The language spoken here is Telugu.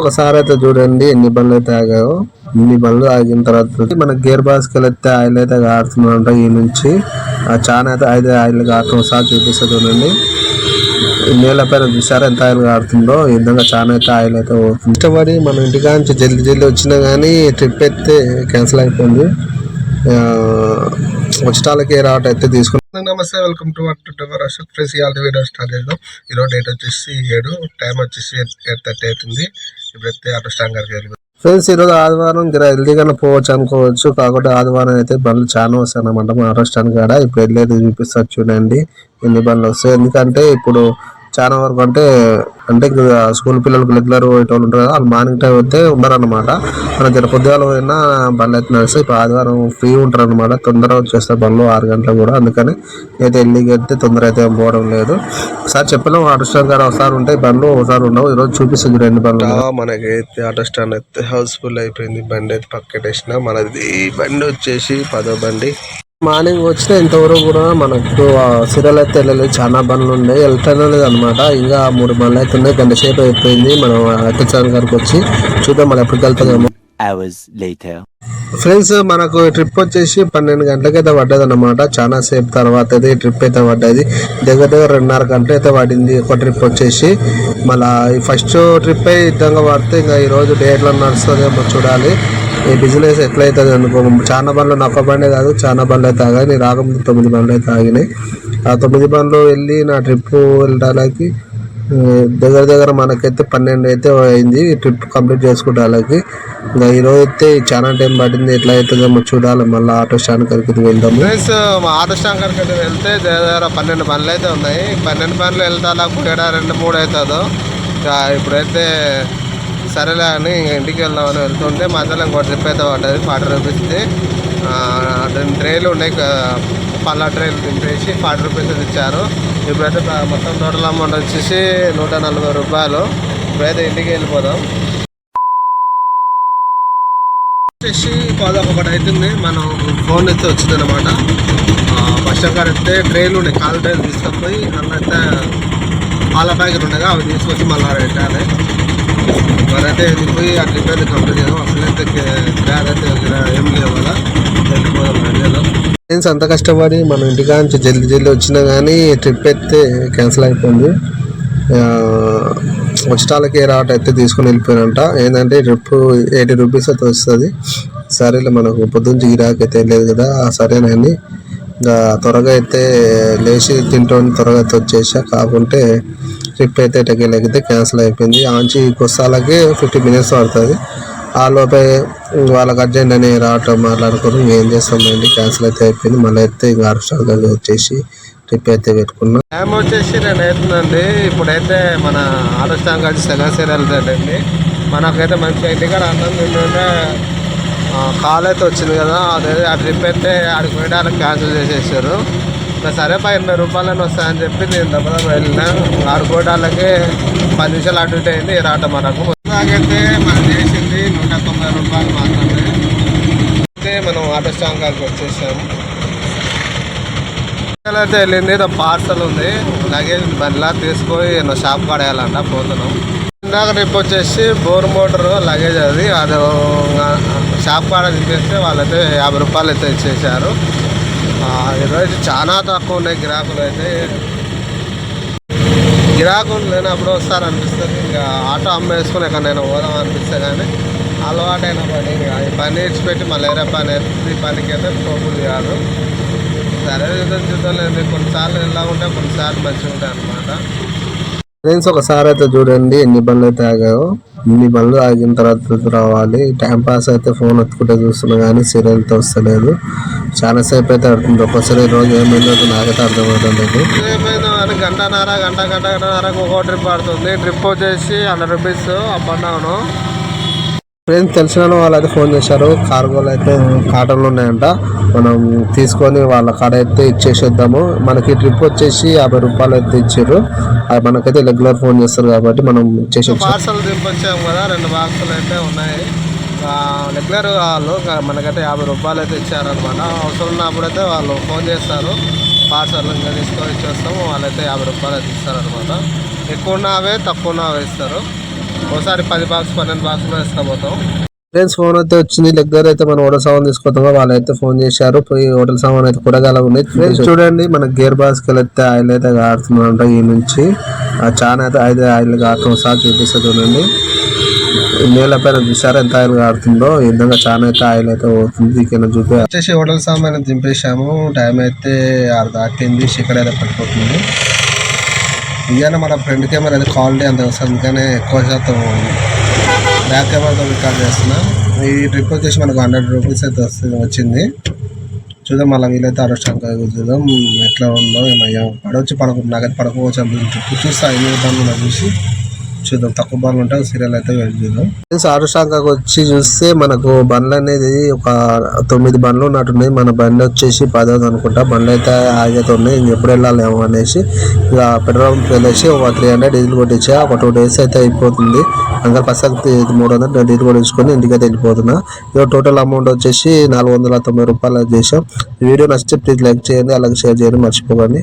ఒకసారి అయితే చూడండి ఎన్ని బండ్లు అయితే ఆగాయో ఇన్ని బండ్లు ఆగిన తర్వాత మన గేర్ బాస్ అయితే ఆయిల్ అయితే ఆడుతున్నారంట ఈ నుంచి. చాలా అయితే ఐదు ఆయిల్ ఆడటం ఒకసారి చూపిస్తుంది చూడండి. నేల పైన చూసారా ఎంత ఆయిల్ ఆడుతుందో ఈ విధంగా చాలా అయితే ఆయిల్ అయితే పోతుంది. ఇష్టపడి మన ఇంటికా నుంచి జల్ది జల్దీ వచ్చినా కానీ ట్రిప్ అయితే క్యాన్సిల్ అయిపోయింది. ఆ, వచ్చటాలకి రావటం అయితే తీసుకున్నాం. నమస్తే welcome to our to Ashok friends. ఇవాళ వీడియో స్టార్ట్ చేద్దాం. ఈరోజు డేట్ వచ్చేసి ఏడు టైం వచ్చేసి ఎయిట్ థర్టీ అవుతుంది. ఇప్పుడైతే ఆటో స్టాండ్ గారికి ఫ్రెండ్స్ ఈరోజు ఆదివారం జర హెల్దీగానే పోవచ్చు అనుకోవచ్చు. కాకుండా ఆదివారం అయితే బండ్లు చాలా వస్తాయి అన్నమాట. మా ఆటో స్టాండ్ కాడ. ఇప్పుడు వెళ్ళేది చూపిస్తారు చూడండి. ఎన్ని బండ్లు వస్తాయి. ఎందుకంటే ఇప్పుడు చాలా వరకు అంటే అంటే స్కూల్ పిల్లలకు రెగ్యులర్ పోయేటోళ్ళు ఉంటారు కదా వాళ్ళు మార్నింగ్ టైం అయితే ఉన్నారన్నమాట మనం జర పొద్దుగాల పోయినా బండ్లు అయితే నడిస్తే ఇప్పుడు ఆదివారం ఫ్రీ ఉంటారు అనమాట తొందరగా వచ్చేస్తారు బండ్లు ఆరు గంటలకు కూడా. అందుకని అయితే ఎల్లి అయితే తొందర అయితే పోవడం లేదు. ఒకసారి చెప్పలేము ఆటో స్టాండ్ గారు ఒకసారి ఉంటాయి బండ్లు ఒకసారి ఉండవు. ఈరోజు చూపిస్తుంది రెండు బండ్లు మనకి అయితే ఆటో స్టాండ్ అయితే హౌస్ఫుల్ అయిపోయింది. బండి అయితే పక్కటేసిన మనది ఈ బండి వచ్చేసి పదో బండి. మార్నింగ్ వచ్చిన ఇంతవరకు కూడా మనకు సిరల్ అయితే వెళ్ళలేదు. చాలా బండ్లు ఉన్నాయి వెళ్తానే లేదు అనమాట ఇంకా మూడు బండ్లు అయితే ఉన్నాయి. గంట సేపు అయిపోయింది. మనం అత్యచారం గారికి వచ్చి చూద్దాం. మనం ఎప్పటికి వెళ్తామేమో. ఫ్రెండ్స్ మనకు ట్రిప్ వచ్చేసి పన్నెండు గంటలకి అయితే పడ్డది అనమాట చాలా సేపు తర్వాత అయితే ట్రిప్ అయితే పడ్డది. దగ్గర దగ్గర రెండున్నర గంటలు అయితే పడింది ఒక ట్రిప్ వచ్చేసి. మళ్ళా ఫస్ట్ ట్రిప్ విధంగా పడితే ఇంకా ఈ రోజు డే ఎట్లా నడుస్తుందేమో చూడాలి. ఈ బిజినెస్ ఎట్లయితుంది అనుకో చాలా బండ్లు నా ఒక్క బండే కాదు చాలా బండ్లు అయితే ఆగాయి నేను రాకముందు తొమ్మిది బండ్లు అయితే ఆగినాయి ఆ తొమ్మిది బండ్లు వెళ్ళి నా ట్రిప్ వెళ్ళడానికి దగ్గర దగ్గర మనకైతే పన్నెండు అయితే అయింది. ట్రిప్ కంప్లీట్ చేసుకోవడానికి ఇంకా ఈరోజు అయితే చాలా టైం పట్టింది. ఎట్లా అవుతుందేమో చూడాలి. మళ్ళీ ఆటో స్టాండ్ కరికి వెళ్దాం మా ఆటో స్టాండ్ కరికి వెళ్తే దగ్గర పన్నెండు బండ్లు అయితే ఉన్నాయి. పన్నెండు బండ్లు వెళ్తా ఏడా రెండు మూడు అవుతుందో. ఇక ఇప్పుడైతే సరేలే అని ఇంకా ఇంటికి వెళ్దామని వెళ్తుంటే మధ్యలో ఇంకోటి ట్రిప్ అయితే పడ్డది ఫార్టీ రూపీస్ది రెండు ఉన్నాయి. క- పళ్ళ ట్రైలు దింపేసి ఫార్టీ రూపీస్ ఇచ్చారు. ఇప్పుడైతే మొత్తం టోటల్ అమౌంట్ వచ్చేసి నూట నలభై రూపాయలు. ఇప్పుడైతే ఇంటికి వెళ్ళిపోదాం. వచ్చేసి పదొక ఒకటి అవుతుంది మనం ఫోన్ అయితే వచ్చింది అనమాట ఫస్ట్ కాడ అయితే ట్రైన్లు ఉన్నాయి. కాలు ట్రైన్ తీసుకొని అన్నైతే పాల ప్యాకెట్ ఉండగా అవి తీసుకొచ్చి మళ్ళీ పెట్టాలి. అయితే వెళ్ళిపోయి ఆ ట్రిప్ కంప్లీట్ చేద్దాం అసలు అయితే అయితే ఏం వెళ్ళిపోదాం వెళ్ళేదాం ఫ్రెండ్స్ అంత కష్టపడి మనం ఇంటికా నుంచి జల్దీ జల్దీ వచ్చినా కానీ ట్రిప్ అయితే క్యాన్సిల్ అయిపోయింది. ఉచితాలకి వచ్చటాలకి రావటం అయితే తీసుకుని వెళ్ళిపోయినంట. ఏంటంటే ట్రిప్ ఎయిటీ రూపీస్ అయితే వస్తుంది. సరేలే మనకు పొద్దున్న గిరాకీ అయితే లేదు కదా సరేనని ఇంకా త్వరగా అయితే లేచి తింటూ త్వరగా అయితే వచ్చేసా. కాకుంటే ట్రిప్ అయితే ఎటకెళ్ళకైతే క్యాన్సిల్ అయిపోయింది. ఆంచి కొస్తాలకి ఫిఫ్టీ మినిట్స్ పడుతుంది. ఆ లోపే వాళ్ళకి అర్జెంట్ అని రావటం మాట్లాడుకుని ఏం చేస్తామండి క్యాన్సిల్ అయితే అయిపోయింది. మళ్ళీ అయితే ఇంకా అరెస్టాల్ వచ్చేసి ట్రిప్ అయితే పెట్టుకున్నాం. టైం వచ్చేసి నేను అవుతుందండి ఇప్పుడైతే మన ఆటో కలిసి సెకండ్ వెళ్తాడండి మనకైతే మంచిగా ఇంటికాడ అన్నం తింటుంటే కాల్ అయితే వచ్చింది కదా అదే ఆ ట్రిప్ అయితే ఆడికి పోయడానికి క్యాన్సిల్ చేసేసారు. సరే పై ఎనభై రూపాయలని వస్తాయని చెప్పి నేను దెబ్బ వెళ్ళిన. ఆడుకోవడానికి పది నిమిషాలు అటు ఇటు అయింది రావటం మనకు నాకైతే మనం చేసింది నూట తొంభై రూపాయలు మాత్రమే. అయితే మనం ఆటో స్టాండ్ కాడికి వచ్చేసాము అయితే వెళ్ళింది ఏదో పార్సల్ ఉంది. లగేజ్ బండిలా తీసుకొని ఏదో షాప్ పడేయాలంట పోతున్నాం. ఇందాక ట్రిప్ వచ్చేసి బోర్ మోటార్ లగేజ్ అది. అది షాప్ కాడ తీసేస్తే వాళ్ళైతే యాభై రూపాయలు అయితే ఇచ్చేసారు. ఈరోజు చాలా తక్కువ ఉన్నాయి గిరాకులు అయితే. గిరాకులు లేనప్పుడు వస్తారు అనిపిస్తుంది ఇంకా ఆటో అమ్మేసుకుని ఎక్కడైనా పోదాం అనిపిస్తే కానీ అలవాటైన పని ఇంకా. ఈ పని ఇచ్చిపెట్టి మళ్ళీ వేరే పని ఈ పనికి అయితే పోకూడదు కాదు. సరే చూద్దాం చూద్దాంలేండి కొన్నిసార్లు ఎలా ఉంటాయి కొన్నిసార్లు మంచిగా ఉంటాయి అనమాట ఫ్రెండ్స్ ఒకసారి అయితే చూడండి ఎన్ని బండ్లు అయితే ఆగాయో. ఇన్ని బండ్లు ఆగిన తర్వాత రావాలి. టైం పాస్ అయితే ఫోన్ ఎత్తుకుంటే చూస్తున్నా కానీ సీరియల్ వస్తలేదు. చాలా సేపు అయితే ఆడుతుంది. ఒక్కసారి రోజు ఏమైందో నాకైతే అర్థమవుతుంది లేదు. ఏమైందో గంటన్నర గంట గంట గంటన్నరకు ఒక్కో ట్రిప్ పడుతుంది ట్రిప్ వచ్చేసి hundred rupees up and down friends తెలిసిన వాళ్ళు అయితే ఫోన్ చేశారు. కార్గోలు అయితే కాటన్లు ఉన్నాయంట. మనం తీసుకొని వాళ్ళ కాడ అయితే ఇచ్చేసేద్దాము. మనకి ట్రిప్ వచ్చేసి యాభై రూపాయలు అయితే ఇచ్చారు. అది మనకైతే రెగ్యులర్ ఫోన్ చేస్తారు కాబట్టి మనం ఇచ్చేసి పార్సల్ దింపొచ్చాము కదా రెండు బాక్సులు అయితే ఉన్నాయి. రెగ్యులర్ వాళ్ళు మనకైతే యాభై రూపాయలు అయితే ఇచ్చారనమాట అవసరం ఉన్నప్పుడైతే వాళ్ళు ఫోన్ చేస్తారు. పార్సల్ ఇంకా తీసుకొని ఇచ్చేస్తాము వాళ్ళైతే యాభై రూపాయలు అయితే ఇస్తారనమాట ఎక్కువ ఉన్నవే తక్కువ ఉన్నవే ఇస్తారు. ఒకసారి పది బాక్స్ పన్నెండు బాక్సులు వేసుకోబోతాం ఫ్రెండ్స్ ఫోన్ అయితే వచ్చింది. దగ్గర అయితే మనం హోటల్ సామాన్ తీసుకొస్తామో వాళ్ళైతే ఫోన్ చేశారు. పోయి హోటల్ సామాన్ అయితే కూరగాయలు ఉన్నాయి. ఫ్రెండ్స్ చూడండి. మన గేర్ బాస్కి వెళ్తే ఆయిల్ అయితే కారుతుందంట ఈ నుంచి. ఆ చాలా అయితే ఐదు ఆయిల్ కారుతుంది సార్ చూపిస్తుంది చూడండి. నేల పైన చూసారా ఎంత ఆయిల్ కారుతుందో ఈ విధంగా చాలా అయితే ఆయిల్ అయితే పోతుంది ఇక్కడ చూపి వచ్చేసి హోటల్ సామాన్ దింపేశాము. టైం అయితే ఆరు దాటింది ఇక్కడ అయితే పడిపోతుంది. ఇవాళ మన ఫ్రంట్ కెమెరా అయితే క్వాలిటీ అంత వస్తుంది అందుకనే ఎక్కువ శాతం బ్యాక్ కెమెరాతో రికార్డ్ చేస్తున్నాం. ఈ ట్రిప్ వచ్చేసి మనకు హండ్రెడ్ రూపీస్ అయితే వస్తుంది వచ్చింది. చూద్దాం మళ్ళీ వీలైతే అరెస్టాంక్ చూద్దాం ఎట్లా ఉందో ఏమయ్యా. పడవచ్చు పడకు నాకైతే పడకపోవచ్చు ట్రిప్ చూస్తా ఎన్ని బండ్లు చూసి. చూద్దాం. తక్కువ బండ్లు ఉంటాయి సీరియల్ అయితే వెయిట్ చేద్దాం. ఆరుశాంకకు వచ్చి చూస్తే మనకు బండ్లు అనేది ఒక తొమ్మిది బండ్లు ఉన్నట్టున్నాయి మన బండి వచ్చేసి పదోది అనుకుంటా. బండ్లు అయితే ఆగేతున్నాయి ఇంక ఎప్పుడు వెళ్ళాలేమో అనేసి ఇక పెట్రోల్ వెళ్ళేసి ఒక త్రీ హండ్రెడ్ డీజిల్ కొట్టించా. ఒక టూ డేస్ అయితే అయిపోతుంది. ఇంకా పసక్తి మూడు వందలు డీజిల్ కొట్టించుకొని ఇంటికి అయితే వెళ్ళిపోతున్నా. ఇక టోటల్ అమౌంట్ వచ్చేసి నాలుగు వందల తొంభై రూపాయలు చేసాం వీడియో నచ్చితే ప్లీజ్ లైక్ చేయండి. అలాగే షేర్ చేయండి. మర్చిపోకండి.